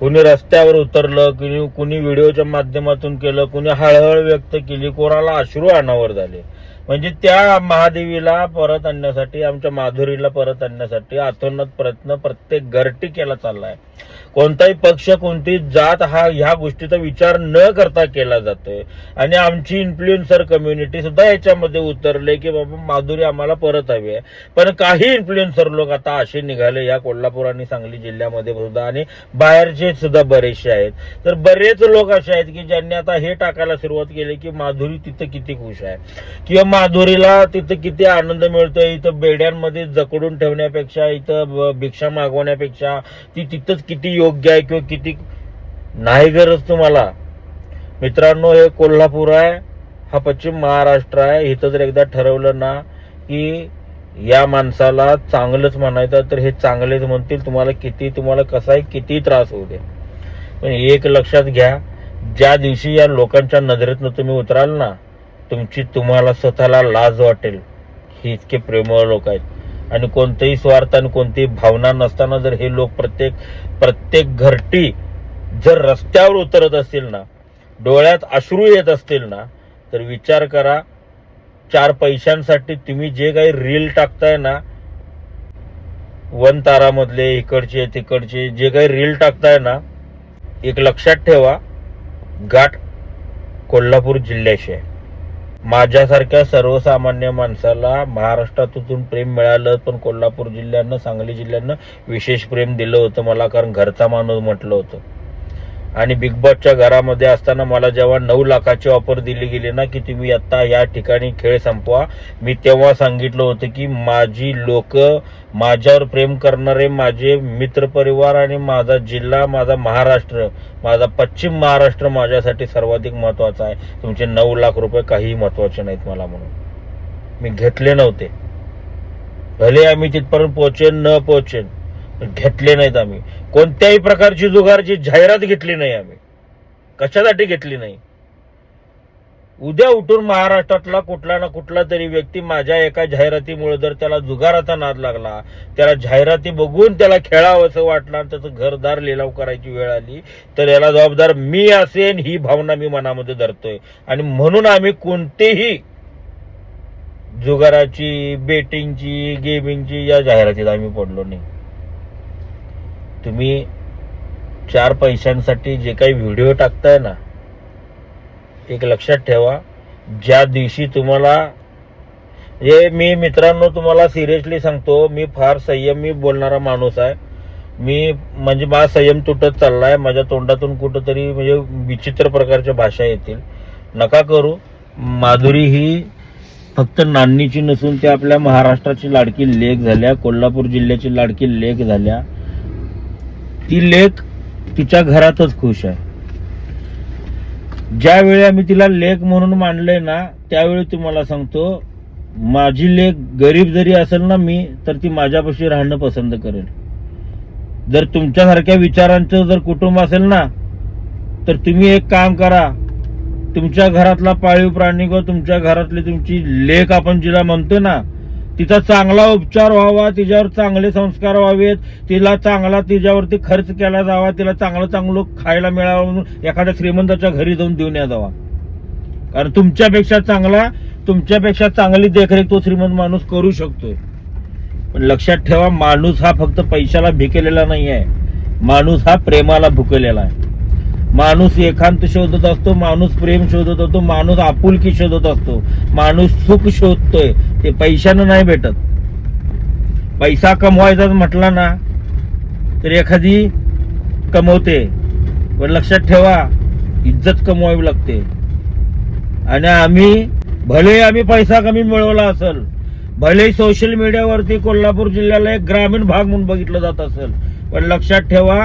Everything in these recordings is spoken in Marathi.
कुणी रस्त्यावर उतरलं कुणी कुणी व्हिडिओच्या माध्यमातून केलं कुणी हळहळ व्यक्त केली कोणाला अश्रू अनावर झाले. म्हणजे त्या महादेवीला परत आणण्यासाठी आमच्या माधुरीला परत आणण्यासाठी अथोनात प्रयत्न प्रत्येक घरटी केला चाललाय. कोणताही पक्ष कोणती जात हा ह्या गोष्टीचा विचार न करता केला जातोय. आणि आमची इन्फ्लुएन्सर कम्युनिटी सुद्धा याच्यामध्ये उतरले की बाबा माधुरी आम्हाला परत हवी आहे. पण काही इन्फ्लुएन्सर लोक आता असे निघाले या कोल्हापूर आणि सांगली जिल्ह्यामध्ये सुद्धा आणि बाहेरचे सुद्धा बरेचसे आहेत. तर बरेच लोक असे आहेत की ज्यांनी आता हे टाकायला सुरुवात केली की माधुरी तिथं किती खुश आहे. किंवा माधुरीला तिथं किती आनंद मिळतोय? इथं बेड्यांमध्ये जकडून ठेवण्यापेक्षा इथं भिक्षा मागवण्यापेक्षा ती तिथंच किती योग्य आहे किंवा किती नाही गरज तुम्हाला? मित्रांनो हे कोल्हापूर आहे हा पश्चिम महाराष्ट्र आहे. इथं जर एकदा ठरवलं ना की या माणसाला चांगलंच म्हणायचं तर हे चांगलेच म्हणतील. तुम्हाला किती तुम्हाला कसाही किती त्रास होऊ दे. पण एक लक्षात घ्या ज्या दिवशी या लोकांच्या नजरेतनं तुम्ही उतराल ना तुमची तुम्हाला स्वतःला लाज वाटेल. हे इतके प्रेमळ लोक आहेत. आणि कोणतेही स्वार्थ आणि कोणतीही भावना नसताना जर हे लोक प्रत्येक प्रत्येक घरटी जर रस्त्यावर उतरत असतील ना डोळ्यात अश्रू येत असतील ना तर विचार करा चार पैशांसाठी तुम्ही जे काही रील टाकताय ना वन तारामधले इकडचे तिकडचे जे काही रील टाकताय ना एक लक्षात ठेवा गाठ कोल्हापूर जिल्ह्याशी आहे. माझ्यासारख्या सर्वसामान्य माणसाला महाराष्ट्रातून प्रेम मिळालं पण कोल्हापूर जिल्ह्यानं सांगली जिल्ह्यानं विशेष प्रेम दिलं होतं मला कारण घरचा माणूस म्हटलं होतं. आणि बिग बॉसच्या घरामध्ये असताना मला जेव्हा नऊ लाखाची ऑफर दिली गेली ना की तुम्ही आता या ठिकाणी खेळ संपवा. मी तेव्हा सांगितलं होतं की माझी लोक माझ्यावर प्रेम करणारे माझे मित्रपरिवार आणि माझा जिल्हा माझा महाराष्ट्र माझा पश्चिम महाराष्ट्र माझ्यासाठी सर्वाधिक महत्त्वाचा आहे. तुमचे नऊ लाख रुपये काहीही महत्त्वाचे नाहीत मला म्हणून. मी घेतले नव्हते. भले आम्ही तिथपर्यंत पोहोचेन न पोहोचेन घेतले नाहीत आम्ही. कोणत्याही प्रकारची जुगारची जाहिरात घेतली नाही आम्ही. कशासाठी घेतली नाही? उद्या उठून महाराष्ट्रातला कुठला ना कुठला तरी व्यक्ती माझ्या एका जाहिरातीमुळे जर त्याला जुगाराचा नाद लागला त्याला जाहिराती बघून त्याला खेळावं असं आणि त्याचं घरदार लिलाव करायची वेळ आली तर याला जबाबदार मी असेन ही भावना मी मनामध्ये धरतोय. आणि म्हणून आम्ही कोणतेही जुगाराची बेटिंगची गेमिंगची या जाहिरातीत आम्ही पडलो नाही. तुम्ही चार पैशांसाठी जे काही व्हिडिओ टाकताय ना एक लक्षात ठेवा ज्या दिवशी तुम्हाला हे मी मित्रांनो तुम्हाला सिरियसली सांगतो मी फार संयमी बोलणारा माणूस आहे. मी म्हणजे माझा संयम तुटत चाललाय माझ्या तोंडातून कुठंतरी म्हणजे विचित्र प्रकारच्या भाषा येतील. नका करू. माधुरी ही फक्त नान्नीची नसून त्या आपल्या महाराष्ट्राची लाडकी लेख झाल्या कोल्हापूर जिल्ह्याची लाडकी लेख झाल्या. ती लेख तिच्या घरातच खुश आहे. ज्यावेळी आम्ही तिला लेख म्हणून मांडलंय ना त्यावेळी तुम्हाला सांगतो माझी लेख गरीब जरी असेल ना मी तर ती माझ्यापाशी राहणं पसंत करेल. जर तुमच्यासारख्या विचारांचं जर कुटुंब असेल ना तर तुम्ही एक काम करा. तुमच्या घरातला पाळीव प्राणी किंवा तुमच्या घरातली तुमची लेख आपण जिला म्हणतो ना तिचा चांगला उपचार व्हावा तिच्यावर चांगले संस्कार व्हावेत तिला चांगला तिच्यावरती खर्च केला जावा तिला चांगलं चांगलं खायला मिळावं म्हणून एखाद्या श्रीमंताच्या घरी जाऊन देऊन या जावा. कारण तुमच्यापेक्षा चांगला तुमच्यापेक्षा चांगली देखरेख तो श्रीमंत माणूस करू शकतोय. पण लक्षात ठेवा माणूस हा फक्त पैशाला भिकेलेला नाही आहे माणूस हा प्रेमाला भुकेलेला आहे. माणूस एकांत शोधत असतो माणूस प्रेम शोधत असतो माणूस आपुलकी शोधत असतो माणूस सुख शोधतोय ते पैशानं नाही भेटत. पैसा कमवायचा म्हटला ना तर एखादी कमवते. पण लक्षात ठेवा इज्जत कमवावी लागते. आणि आम्ही भले आम्ही पैसा कमी मिळवला असेल भले सोशल मीडियावरती कोल्हापूर जिल्ह्याला एक ग्रामीण भाग म्हणून बघितलं जात असेल पण लक्षात ठेवा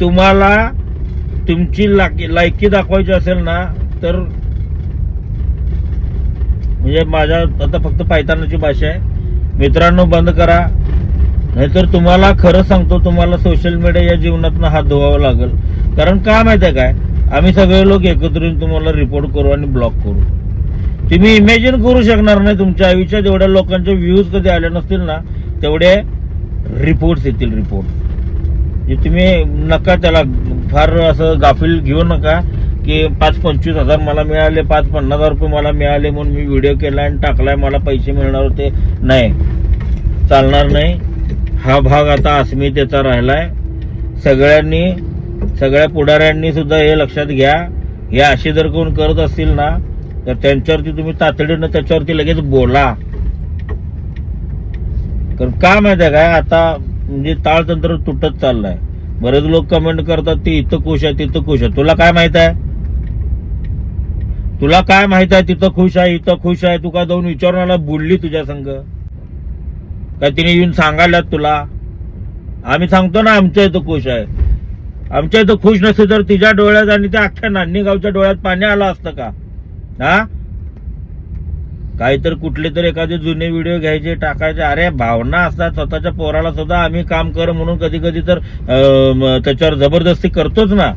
तुम्हाला तुमची लाकी लायकी दाखवायची असेल ना तर म्हणजे माझ्या आता फक्त पायतानाची भाषा आहे. मित्रांनो बंद करा. नाहीतर तुम्हाला खरं सांगतो तुम्हाला सोशल मीडिया या जीवनातनं हात धुवावा लागेल. कारण का माहिती आहे काय? आम्ही सगळे लोक एकत्र येऊन तुम्हाला रिपोर्ट करू आणि ब्लॉक करू. तुम्ही इमॅजिन करू शकणार नाही तुमच्या आयुष्यात जेवढ्या लोकांचे व्ह्यूज कधी आले नसतील ना तेवढे रिपोर्ट्स येतील रिपोर्ट जे तुम्ही नका त्याला फार असं गाफील घेऊ नका की पाच पंचवीस हजार मला मिळाले पाच पन्नास हजार रुपये मला मिळाले म्हणून मी व्हिडिओ केला आणि टाकलाय मला पैसे मिळणार होते. नाही. चालणार नाही. हा भाग आता अस्मितेचा राहिलाय. सगळ्यांनी सगळ्या पुढाऱ्यांनी सुद्धा हे लक्षात घ्या. हे असे जर कोण करत असतील ना तर त्यांच्यावरती तुम्ही तातडीनं त्याच्यावरती लगेच बोला. कारण का माहिती आहे काय? आता म्हणजे ताळतंत्र तुटत चाललंय. बरेच लोक कमेंट करतात ते इथं खुश आहे तिथं खुश आहे. तुला काय माहीत आहे? तुला काय माहीत आहे तिथं खुश आहे इथं खुश आहे? तू का जाऊन विचारून आला बुडली तुझ्या संग? काय तिने येऊन सांगायला तुला? आम्ही सांगतो ना आमच्या इथं खुश आहे. आमच्या इथं खुश नसते तर तिच्या डोळ्यात आणि त्या अख्ख्या नान्नी गावच्या डोळ्यात पाणी आलं असतं का? हा? काहीतरी कुठले तर एखादे जुने व्हिडिओ घ्यायचे टाकायचे. अरे भावना असतात. स्वतःच्या पोराला सुद्धा आम्ही काम कर म्हणून कधी कधी तर त्याच्यावर जबरदस्ती करतोच ना.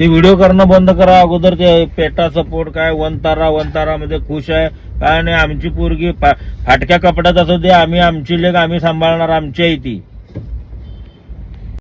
ते व्हिडिओ करणं बंद करा. अगोदर ते पेटा सपोर्ट काय? वनतारा वनतारा मध्ये खुश आहे. काय नाही आमची पोरगी फा- फाटक्या कपड्यात असू दे. आम्ही आमची लेख आम्ही सांभाळणार. आमची आहे ती.